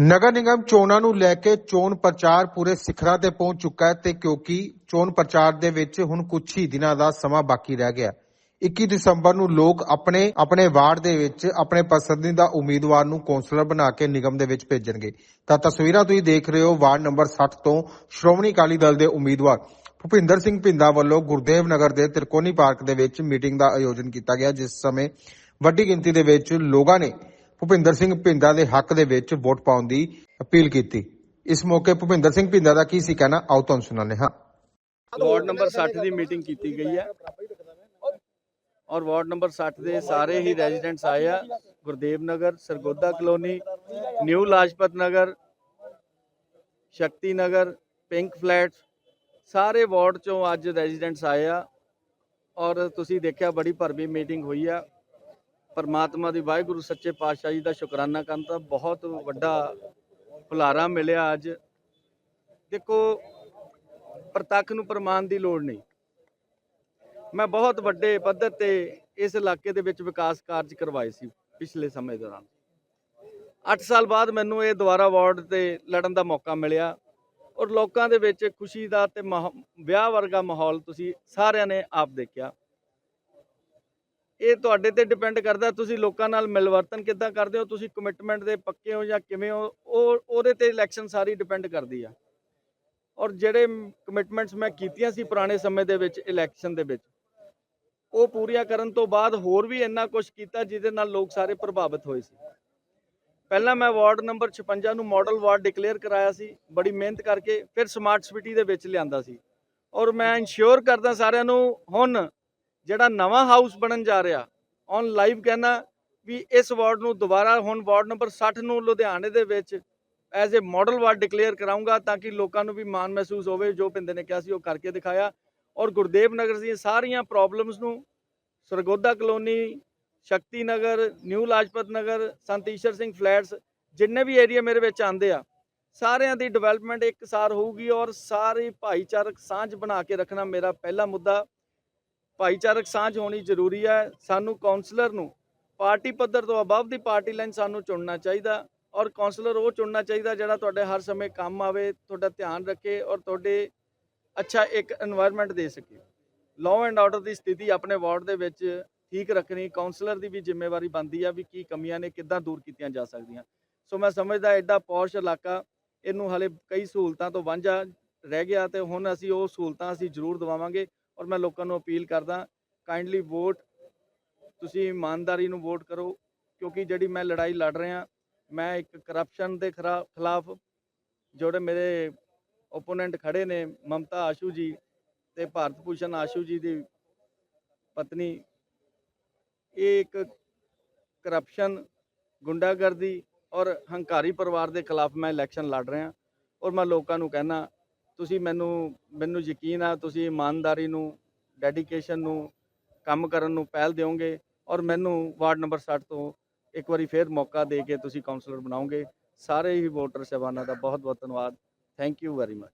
ਨਗਰ ਨਿਗਮ ਚੋਣਾਂ ਨੂੰ ਲੈ ਕੇ ਚੋਣ ਪ੍ਰਚਾਰ ਪੂਰੇ ਸਿਖਰਾਂ ਤੇ ਪਹੁੰਚ ਚੁੱਕਾ ਹੈ ਤੇ ਕਿਉਂਕਿ ਚੋਣ ਪ੍ਰਚਾਰ ਦੇ ਵਿੱਚ ਹੁਣ ਕੁਝ ਹੀ ਦਿਨਾਂ ਦਾ ਸਮਾਂ ਬਾਕੀ ਰਹਿ ਗਿਆ 21 ਦਸੰਬਰ ਨੂੰ ਲੋਕ ਆਪਣੇ ਆਪਣੇ ਵਾਰਡ ਦੇ ਵਿੱਚ ਆਪਣੇ ਪਸੰਦੀਦਾ ਉਮੀਦਵਾਰ ਨੂੰ ਕੌਂਸਲਰ ਬਣਾ ਕੇ ਨਿਗਮ ਦੇ ਵਿੱਚ ਭੇਜਣਗੇ। ਤਾਂ ਤਸਵੀਰਾਂ ਤੁਸੀਂ ਦੇਖ ਰਹੇ ਹੋ ਵਾਰਡ ਨੰਬਰ 60 ਤੋਂ ਸ਼੍ਰੋਮਣੀ ਅਕਾਲੀ ਦਲ ਦੇ ਉਮੀਦਵਾਰ ਭੁਪਿੰਦਰ ਸਿੰਘ ਭਿੰਦਾ ਵੱਲੋਂ ਗੁਰਦੇਵ ਨਗਰ ਦੇ ਤਿਰਕੋਣੀ ਪਾਰਕ ਦੇ ਵਿੱਚ ਮੀਟਿੰਗ ਦਾ ਆਯੋਜਨ ਕੀਤਾ ਗਿਆ, ਜਿਸ ਸਮੇਂ ਵੱਡੀ ਗਿਣਤੀ ਦੇ ਵਿੱਚ ਲੋਕਾਂ ਨੇ ਭੁਪਿੰਦਰ ਸਿੰਘ ਭਿੰਦਾ ਦੇ ਹੱਕ ਦੇ ਵਿੱਚ ਵੋਟ ਪਾਉਣ ਦੀ ਅਪੀਲ ਕੀਤੀ। ਇਸ ਮੌਕੇ ਭੁਪਿੰਦਰ ਸਿੰਘ ਭਿੰਦਾ ਦਾ ਕੀ ਸੀ ਕਹਿਣਾ, ਆਓ ਤੁਹਾਨੂੰ ਸੁਣਾਉਂਦੇ ਹਾਂ। ਵਾਰਡ ਨੰਬਰ 60 ਦੀ ਮੀਟਿੰਗ ਕੀਤੀ ਗਈ ਹੈ। ਔਰ ਵਾਰਡ ਨੰਬਰ 60 ਦੇ ਸਾਰੇ ਹੀ ਰੈਜ਼ੀਡੈਂਟਸ ਆਏ ਆ। Gurdev Nagar, Sargodha colony, new Lajpat Nagar, Shakti Nagar, pink flat, ਸਾਰੇ ਵਾਰਡ ਚੋਂ ਅੱਜ ਰੈਜ਼ੀਡੈਂਟਸ ਆਏ ਆ। ਔਰ ਤੁਸੀਂ ਦੇਖਿਆ ਬੜੀ ਭਰਵੀ ਮੀਟਿੰਗ ਹੋਈ ਆ। ਪਰਮਾਤਮਾ ਦੀ ਵਾਹਿਗੁਰੂ, ਸੱਚੇ ਪਾਤਸ਼ਾਹ ਜੀ ਦਾ ਸ਼ੁਕਰਾਨਾ ਕਰਨ ਤਾਂ ਬਹੁਤ ਵੱਡਾ ਭੁਲਾਰਾ ਮਿਲਿਆ ਅੱਜ। ਦੇਖੋ, ਪ੍ਰਤੱਖ ਨੂੰ ਪ੍ਰਮਾਣ ਦੀ ਲੋੜ ਨਹੀਂ। ਮੈਂ ਬਹੁਤ ਵੱਡੇ ਪੱਧਰ ਤੇ ਇਸ ਇਲਾਕੇ ਦੇ ਵਿੱਚ ਵਿਕਾਸ ਕਾਰਜ ਕਰਵਾਏ ਸੀ ਪਿਛਲੇ ਸਮੇਂ ਦੌਰਾਨ। 8 ਸਾਲ ਬਾਅਦ ਮੈਨੂੰ ਇਹ ਦੁਬਾਰਾ ਵਾਰਡ ਤੇ ਲੜਨ ਦਾ ਮੌਕਾ ਮਿਲਿਆ ਔਰ ਲੋਕਾਂ ਦੇ ਵਿੱਚ ਖੁਸ਼ੀ ਦਾ ਤੇ ਮਾਹੌ- ਵਿਆਹ ਵਰਗਾ ਮਾਹੌਲ ਤੁਸੀਂ ਸਾਰਿਆਂ ਨੇ ਆਪ ਦੇਖਿਆ। ਇਹ ਤੁਹਾਡੇ ਤੇ ਡਿਪੈਂਡ ਕਰਦਾ, ਤੁਸੀਂ ਲੋਕਾਂ ਨਾਲ ਮਿਲਵਰਤਨ ਕਿੱਦਾਂ ਕਰਦੇ ਹੋ? ਤੁਸੀਂ ਕਮਿਟਮੈਂਟ ਦੇ ਪੱਕੇ ਹੋ ਜਾਂ ਕਿਵੇਂ ਹੋ? ਉਹ, ਉਹਦੇ ਤੇ ਇਲੈਕਸ਼ਨ ਸਾਰੀ ਡਿਪੈਂਡ ਕਰਦੀ ਆ। ਔਰ ਜਿਹੜੇ ਕਮਿਟਮੈਂਟਸ ਮੈਂ ਕੀਤੀਆਂ ਸੀ ਪੁਰਾਣੇ ਸਮੇਂ ਦੇ ਵਿੱਚ ਇਲੈਕਸ਼ਨ ਦੇ ਵਿੱਚ, ਉਹ ਪੂਰੀਆਂ ਕਰਨ ਤੋਂ ਬਾਅਦ ਹੋਰ ਵੀ ਇੰਨਾ ਕੁਝ ਕੀਤਾ ਜਿਹਦੇ ਨਾਲ ਲੋਕ ਸਾਰੇ ਪ੍ਰਭਾਵਿਤ ਹੋਏ ਸੀ। ਪਹਿਲਾਂ ਮੈਂ ਵਾਰਡ ਨੰਬਰ 56 ਨੂੰ ਮਾਡਲ ਵਾਰਡ ਡਿਕਲੇਅਰ ਕਰਾਇਆ ਸੀ, ਬੜੀ ਮਿਹਨਤ ਕਰਕੇ, ਫਿਰ ਸਮਾਰਟ ਸਿਟੀ ਦੇ ਵਿੱਚ ਲਿਆਂਦਾ ਸੀ। ਔਰ ਮੈਂ ਇਨਸ਼ੋਰ ਕਰਦਾ ਸਾਰਿਆਂ ਨੂੰ, ਹੁਣ ਜਿਹੜਾ ਨਵਾਂ ਹਾਊਸ ਬਣਨ ਜਾ ਰਿਹਾ ਔਨ ਲਾਈਵ ਕਹਿਣਾ ਵੀ ਇਸ ਵਾਰਡ ਨੂੰ ਦੁਬਾਰਾ ਹੁਣ ਵਾਰਡ ਨੰਬਰ 60 ਨੂੰ ਲੁਧਿਆਣੇ ਦੇ ਵਿੱਚ as a model ward declare ਕਰਾਉਂਗਾ ਤਾਂ ਕਿ ਲੋਕਾਂ ਨੂੰ ਵੀ ਮਾਣ ਮਹਿਸੂਸ ਹੋਵੇ, ਜੋ ਪਿੰਦੇ ਨੇ ਕਿਹਾ ਸੀ ਉਹ ਕਰਕੇ ਦਿਖਾਇਆ ਔਰ ਗੁਰਦੇਵ ਨਗਰ ਦੀਆਂ ਸਾਰੀਆਂ ਪ੍ਰੋਬਲਮਸ ਨੂੰ Sargodha colony, Shakti Nagar new Lajpat Nagar, Sant Ishar Singh flats ਜਿੰਨੇ ਵੀ ਏਰੀਆ ਮੇਰੇ ਵਿੱਚ ਆਂਦੇ ਆ, ਸਾਰਿਆਂ ਦੀ ਡਿਵੈਲਪਮੈਂਟ ਇੱਕਸਾਰ ਹੋਊਗੀ ਔਰ ਸਾਰੀ ਭਾਈਚਾਰਕ ਸਾਂਝ ਬਣਾ ਕੇ ਰੱਖਣਾ ਮੇਰਾ ਪਹਿਲਾ ਮੁੱਦਾ। ਭਾਈਚਾਰਕ ਸਾਂਝ ਹੋਣੀ ਜ਼ਰੂਰੀ ਹੈ। ਸਾਨੂੰ ਕਾਉਂਸਲਰ ਨੂੰ ਪਾਰਟੀ ਪੱਧਰ ਤੋਂ ਅਬਵ ਦੀ ਪਾਰਟੀ ਲਾਈਨ ਸਾਨੂੰ ਚੁਣਨਾ ਚਾਹੀਦਾ ਔਰ ਕਾਉਂਸਲਰ ਉਹ ਚੁਣਨਾ ਚਾਹੀਦਾ ਜਿਹੜਾ ਤੁਹਾਡੇ ਹਰ ਸਮੇਂ ਕੰਮ ਆਵੇ, ਤੁਹਾਡਾ ਧਿਆਨ ਰੱਖੇ ਔਰ ਤੁਹਾਡੇ ਅੱਛਾ ਇੱਕ এনवायरमेंट ਦੇ ਸਕੇ। ਲਾਅ ਐਂਡ ਆਰਡਰ ਦੀ ਸਥਿਤੀ ਆਪਣੇ ਵਾਰਡ ਦੇ ਵਿੱਚ ਠੀਕ ਰੱਖਣੀ ਕਾਉਂਸਲਰ ਦੀ ਵੀ ਜ਼ਿੰਮੇਵਾਰੀ ਬਣਦੀ ਆ ਵੀ ਕੀ ਕਮੀਆਂ ਨੇ, ਕਿੱਦਾਂ ਦੂਰ ਕੀਤੀਆਂ ਜਾ ਸਕਦੀਆਂ। ਸੋ ਮੈਂ ਸਮਝਦਾ ਐਡਾ ਪੌਸ਼ ਇਲਾਕਾ, ਇਹਨੂੰ ਹਲੇ ਕਈ ਸਹੂਲਤਾਂ ਤੋਂ ਵਾਂਝਾ ਰਹਿ ਗਿਆ ਤੇ ਹੁਣ ਅਸੀਂ ਉਹ ਸਹੂਲਤਾਂ ਅਸੀਂ ਜ਼ਰੂਰ ਦਵਾਵਾਂਗੇ। ਔਰ ਮੈਂ ਲੋਕਾਂ ਨੂੰ ਅਪੀਲ ਕਰਦਾ ਕਾਈਂਡਲੀ ਵੋਟ ਤੁਸੀਂ ਇਮਾਨਦਾਰੀ ਨੂੰ ਵੋਟ ਕਰੋ, ਕਿਉਂਕਿ ਜਿਹੜੀ ਮੈਂ ਲੜਾਈ ਲੜ ਰਿਹਾ, ਮੈਂ ਇੱਕ ਕਰਪਸ਼ਨ ਦੇ ਖਰਾ- ਖਿਲਾਫ ਜਿਹੜੇ ਮੇਰੇ ਓਪੋਨੈਂਟ ਖੜੇ ਨੇ, ਮਮਤਾ ਆਸ਼ੂ ਜੀ ਤੇ ਭਾਰਤ ਭੂਸ਼ਣ ਆਸ਼ੂ ਜੀ ਦੀ ਪਤਨੀ, ਇਹ ਇੱਕ ਕਰਪਸ਼ਨ ਗੁੰਡਾਗਰਦੀ ਔਰ ਹੰਕਾਰੀ ਪਰਿਵਾਰ ਦੇ ਖਿਲਾਫ ਮੈਂ ਇਲੈਕਸ਼ਨ ਲੜ ਰਿਹਾ ਔਰ ਮੈਂ ਲੋਕਾਂ ਨੂੰ ਕਹਿਣਾ ਤੁਸੀਂ ਮੈਨੂੰ ਮੈਨੂੰ ਯਕੀਨ ਆ, ਤੁਸੀਂ ਇਮਾਨਦਾਰੀ ਨੂੰ ਡੈਡੀਕੇਸ਼ਨ ਨੂੰ, ਕੰਮ ਕਰਨ ਨੂੰ ਪਹਿਲ ਦਿਓਗੇ ਔਰ ਮੈਨੂੰ ਵਾਰਡ ਨੰਬਰ 60 ਤੋਂ ਇੱਕ ਵਾਰੀ ਫੇਰ ਮੌਕਾ ਦੇ ਕੇ ਤੁਸੀਂ ਕਾਉਂਸਲਰ ਬਣਾਓਗੇ। ਸਾਰੇ ਹੀ ਵੋਟਰ ਸਹਿਬਾਨਾਂ ਦਾ ਬਹੁਤ ਬਹੁਤ ਧੰਨਵਾਦ। Thank you very much